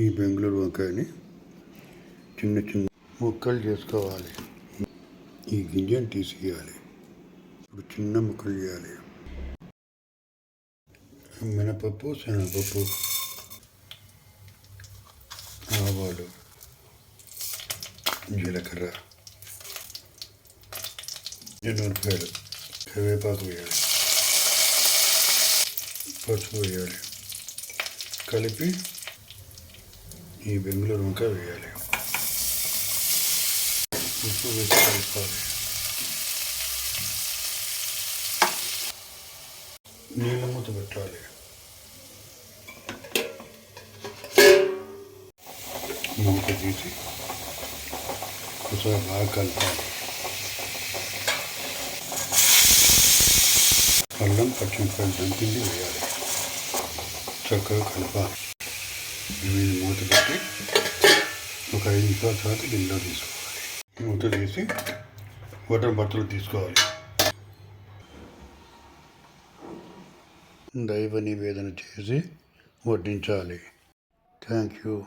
ఈ బెంగళూరు వంకాయని చిన్న చిన్న ముక్కలు చేసుకోవాలి. ఈ గింజను తీసేయాలి. ఇప్పుడు చిన్న ముక్కలు చేయాలి. మినపప్పు శనగపప్పు ఆవాలు జీలకర్ర ఎన్నూరుపాయలు కరివేపాకు వేయాలి. పసుపు వేయాలి. కలిపి ఈ బెంగళూరు వంకాయ వేయాలి. ఉప్పు వేసి కలుపుకోవాలి. నీళ్ళ మూత పెట్టాలి. మూత తీసి ఒకసారి బాగా కలపాలి. అల్లం పచ్చిమిరపకాయలు దంపింది వేయాలి. చక్కగా కలపాలి. దీని మూత పెట్టి? ఒక ఐదు నిమిషాల తర్వాత గిన్నెలో తీసుకోవాలి. మూత తీసి వాటర్ బట్టలు తీసుకోవాలి. దైవ నివేదన చేసి వడ్డించాలి. Thank you.